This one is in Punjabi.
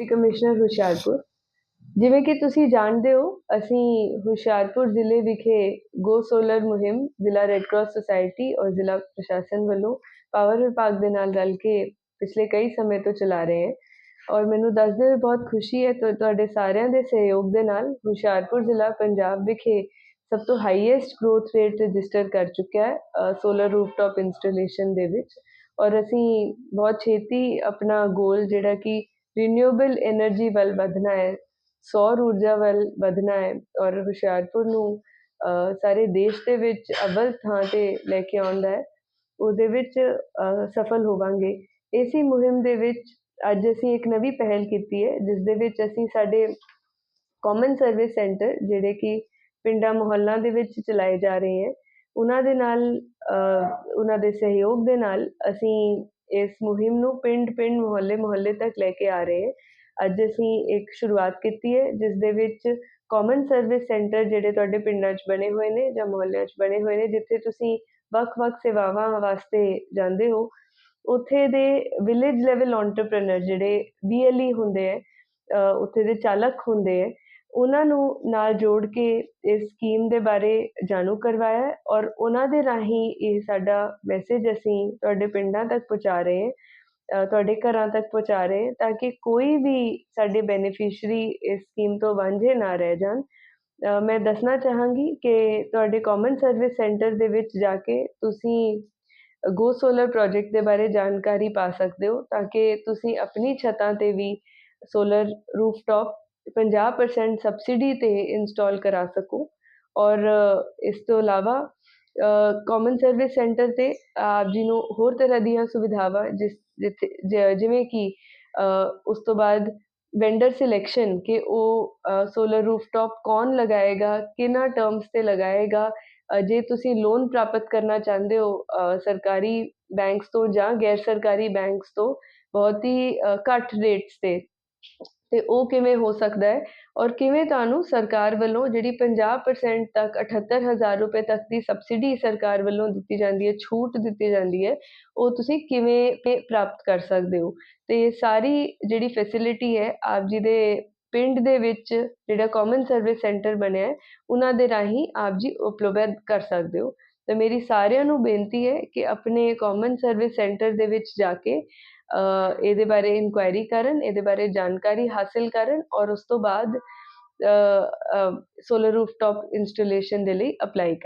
Deputy commissioner Hoshiarpur. ਜਿਵੇਂ ਕਿ ਤੁਸੀਂ ਜਾਣਦੇ ਹੋ, ਅਸੀਂ ਹੁਸ਼ਿਆਰਪੁਰ ਜ਼ਿਲ੍ਹੇ ਵਿਖੇ ਗੋ ਸੋਲਰ ਮੁਹਿੰਮ, ਜ਼ਿਲ੍ਹਾ ਰੈੱਡ ਕਰਾਸ ਸੁਸਾਇਟੀ ਔਰ ਜ਼ਿਲ੍ਹਾ ਪ੍ਰਸ਼ਾਸਨ ਵੱਲੋਂ ਪਾਵਰ ਵਿਭਾਗ ਦੇ ਨਾਲ ਰਲ ਕੇ ਪਿਛਲੇ ਕਈ ਸਮੇਂ ਤੋਂ ਚਲਾ ਰਹੇ ਹਾਂ। ਔਰ ਮੈਨੂੰ ਦੱਸਦੇ ਹੋਏ ਬਹੁਤ ਖੁਸ਼ੀ ਹੈ ਤੁਹਾਡੇ ਸਾਰਿਆਂ ਦੇ ਸਹਿਯੋਗ ਦੇ ਨਾਲ ਹੁਸ਼ਿਆਰਪੁਰ ਜ਼ਿਲ੍ਹਾ ਪੰਜਾਬ ਵਿਖੇ ਸਭ ਤੋਂ ਹਾਈਐਸਟ ਗਰੋਥ ਰੇਟ ਰਜਿਸਟਰ ਕਰ ਚੁੱਕਿਆ ਹੈ ਸੋਲਰ ਰੂਫਟਾਪ ਇੰਸਟਾਲੇਸ਼ਨ ਦੇ ਵਿੱਚ। ਔਰ ਅਸੀਂ ਬਹੁਤ ਛੇਤੀ ਆਪਣਾ ਗੋਲ ਜਿਹੜਾ ਕਿ ਰੀਨਿਊਏਬਲ ਐਨਰਜੀ ਵੱਲ ਵਧਣਾ ਹੈ, ਸੌਰ ਊਰਜਾ ਵੱਲ ਵਧਣਾ ਹੈ ਔਰ ਹੁਸ਼ਿਆਰਪੁਰ ਨੂੰ ਸਾਰੇ ਦੇਸ਼ ਦੇ ਵਿੱਚ ਅਵਲ ਥਾਂ 'ਤੇ ਲੈ ਕੇ ਆਉਂਦਾ ਹੈ, ਉਹਦੇ ਵਿੱਚ ਸਫਲ ਹੋਵਾਂਗੇ। ਇਸੀ ਮੁਹਿੰਮ ਦੇ ਵਿੱਚ ਅੱਜ ਅਸੀਂ ਇੱਕ ਨਵੀਂ ਪਹਿਲ ਕੀਤੀ ਹੈ, ਜਿਸ ਦੇ ਵਿੱਚ ਅਸੀਂ ਸਾਡੇ ਕਾਮਨ ਸਰਵਿਸ ਸੈਂਟਰ ਜਿਹੜੇ ਕਿ ਪਿੰਡਾਂ ਮੁਹੱਲਾਂ ਦੇ ਵਿੱਚ ਚਲਾਏ ਜਾ ਰਹੇ ਹੈ, ਉਹਨਾਂ ਦੇ ਨਾਲ ਉਹਨਾਂ ਦੇ ਸਹਿਯੋਗ ਦੇ ਨਾਲ ਅਸੀਂ ਇਸ ਮੁਹਿੰਮ ਨੂੰ ਪਿੰਡ ਪਿੰਡ ਮੁਹੱਲੇ ਮੁਹੱਲੇ ਤੱਕ ਲੈ ਕੇ ਆ ਰਹੇ ਹਾਂ। ਅੱਜ ਅਸੀਂ ਇੱਕ ਸ਼ੁਰੂਆਤ ਕੀਤੀ ਹੈ, ਜਿਸ ਦੇ ਵਿੱਚ ਕਾਮਨ ਸਰਵਿਸ ਸੈਂਟਰ ਜਿਹੜੇ ਤੁਹਾਡੇ ਪਿੰਡਾਂ 'ਚ ਬਣੇ ਹੋਏ ਨੇ ਜਾਂ ਮੁਹੱਲਿਆਂ 'ਚ ਬਣੇ ਹੋਏ ਨੇ, ਜਿੱਥੇ ਤੁਸੀਂ ਵੱਖ-ਵੱਖ ਸੇਵਾਵਾਂ ਵਾਸਤੇ ਜਾਂਦੇ ਹੋ, ਉੱਥੇ ਦੇ ਵਿਲੇਜ ਲੈਵਲ ਐਂਟਰਪ੍ਰੈਨਰ ਜਿਹੜੇ BLE ਹੁੰਦੇ ਹੈ ਉੱਥੇ ਦੇ ਚਾਲਕ ਹੁੰਦੇ ਹੈ ਉਹਨਾਂ ਨੂੰ ਨਾਲ ਜੋੜ ਕੇ ਇਸ ਸਕੀਮ ਦੇ ਬਾਰੇ ਜਾਣੂ ਕਰਵਾਇਆ ਔਰ ਉਹਨਾਂ ਦੇ ਰਾਹੀਂ ਇਹ ਸਾਡਾ ਮੈਸੇਜ ਅਸੀਂ ਤੁਹਾਡੇ ਪਿੰਡਾਂ ਤੱਕ ਪਹੁੰਚਾ ਰਹੇ ਤੁਹਾਡੇ ਘਰਾਂ ਤੱਕ ਪਹੁੰਚਾ ਰਹੇ ਤਾਂ ਕਿ ਕੋਈ ਵੀ ਸਾਡੇ ਬੈਨੀਫਿਸ਼ਰੀ ਇਸ ਸਕੀਮ ਤੋਂ ਵਾਂਝੇ ਨਾ ਰਹਿ ਜਾਣ। ਮੈਂ ਦੱਸਣਾ ਚਾਹਾਂਗੀ ਕਿ ਤੁਹਾਡੇ ਕਾਮਨ ਸਰਵਿਸ ਸੈਂਟਰ ਦੇ ਵਿੱਚ ਜਾ ਕੇ ਤੁਸੀਂ ਗੋ ਸੋਲਰ ਪ੍ਰੋਜੈਕਟ ਦੇ ਬਾਰੇ ਜਾਣਕਾਰੀ ਪਾ ਸਕਦੇ ਹੋ ਤਾਂ ਕਿ ਤੁਸੀਂ ਆਪਣੀ ਛੱਤਾਂ ਤੇ ਵੀ ਸੋਲਰ ਰੂਫਟਾਪ 50% ਸਬਸਿਡੀ ਤੇ ਇੰਸਟਾਲ ਕਰਾ ਸਕੋ। ਔਰ ਇਸ ਤੋਂ ਇਲਾਵਾ ਕਾਮਨ ਸਰਵਿਸ ਸੈਂਟਰ ਤੇ ਆਪ ਜੀ ਨੂੰ ਹੋਰ ਤਰ੍ਹਾਂ ਦੀਆਂ ਸੁਵਿਧਾਵਾਂ, ਜਿਸ ਜਿਵੇਂ ਕਿ ਉਸ ਤੋਂ ਬਾਅਦ ਵੈਂਡਰ ਸਿਲੈਕਸ਼ਨ ਕਿ ਉਹ ਸੋਲਰ ਰੂਫਟਾਪ ਕੌਣ ਲਗਾਏਗਾ, ਕਿਹਨਾਂ ਟਰਮਸ ਤੇ ਲਗਾਏਗਾ ਜੇ ਤੁਸੀਂ ਲੋਨ ਪ੍ਰਾਪਤ ਕਰਨਾ ਚਾਹੁੰਦੇ ਹੋ ਸਰਕਾਰੀ ਬੈਂਕਸ ਤੋਂ ਜਾਂ ਗੈਰ ਸਰਕਾਰੀ ਬੈਂਕਸ ਤੋਂ, ਬਹੁਤ ਹੀ ਘੱਟ ਰੇਟਸ ਤੇ ਤੇ ਉਹ ਕਿਵੇਂ ਹੋ ਸਕਦਾ ਹੈ ਔਰ ਕਿਵੇਂ ਤੁਹਾਨੂੰ ਸਰਕਾਰ ਵੱਲੋਂ ਜਿਹੜੀ 50% ਤੱਕ 78000 ਰੁਪਏ ਤੱਕ ਦੀ ਸਬਸਿਡੀ ਸਰਕਾਰ ਵੱਲੋਂ ਦਿੱਤੀ ਜਾਂਦੀ ਹੈ, ਛੂਟ ਦਿੱਤੀ ਜਾਂਦੀ ਹੈ, ਉਹ ਤੁਸੀਂ ਕਿਵੇਂ ਇਹ ਪ੍ਰਾਪਤ ਕਰ ਸਕਦੇ ਹੋ? ਤੇ ਇਹ ਸਾਰੀ ਜਿਹੜੀ ਫੈਸਿਲਿਟੀ ਹੈ, ਆਪ ਜੀ ਦੇ ਪਿੰਡ ਦੇ ਵਿੱਚ ਜਿਹੜਾ ਕਾਮਨ ਸਰਵਿਸ ਸੈਂਟਰ ਬਣਿਆ ਹੈ, ਉਹਨਾਂ ਦੇ ਰਾਹੀਂ ਆਪ ਜੀ ਉਪਲਬਧ ਕਰ ਸਕਦੇ ਹੋ। ਤੇ ਮੇਰੀ ਸਾਰਿਆਂ ਨੂੰ ਬੇਨਤੀ ਹੈ ਕਿ ਆਪਣੇ ਕਾਮਨ ਸਰਵਿਸ ਸੈਂਟਰ ਦੇ ਵਿੱਚ ਜਾ ਕੇ ਇਹਦੇ ਬਾਰੇ ਇਨਕੁਆਇਰੀ ਕਰਨ, ਇਹਦੇ ਬਾਰੇ ਜਾਣਕਾਰੀ ਹਾਸਿਲ ਕਰਨ ਔਰ ਉਸ ਤੋਂ ਬਾਅਦ ਸੋਲਰ ਰੂਫਟਾਪ ਇੰਸਟਾਲੇਸ਼ਨ ਦੇ ਲਈ ਅਪਲਾਈ ਕਰਨ।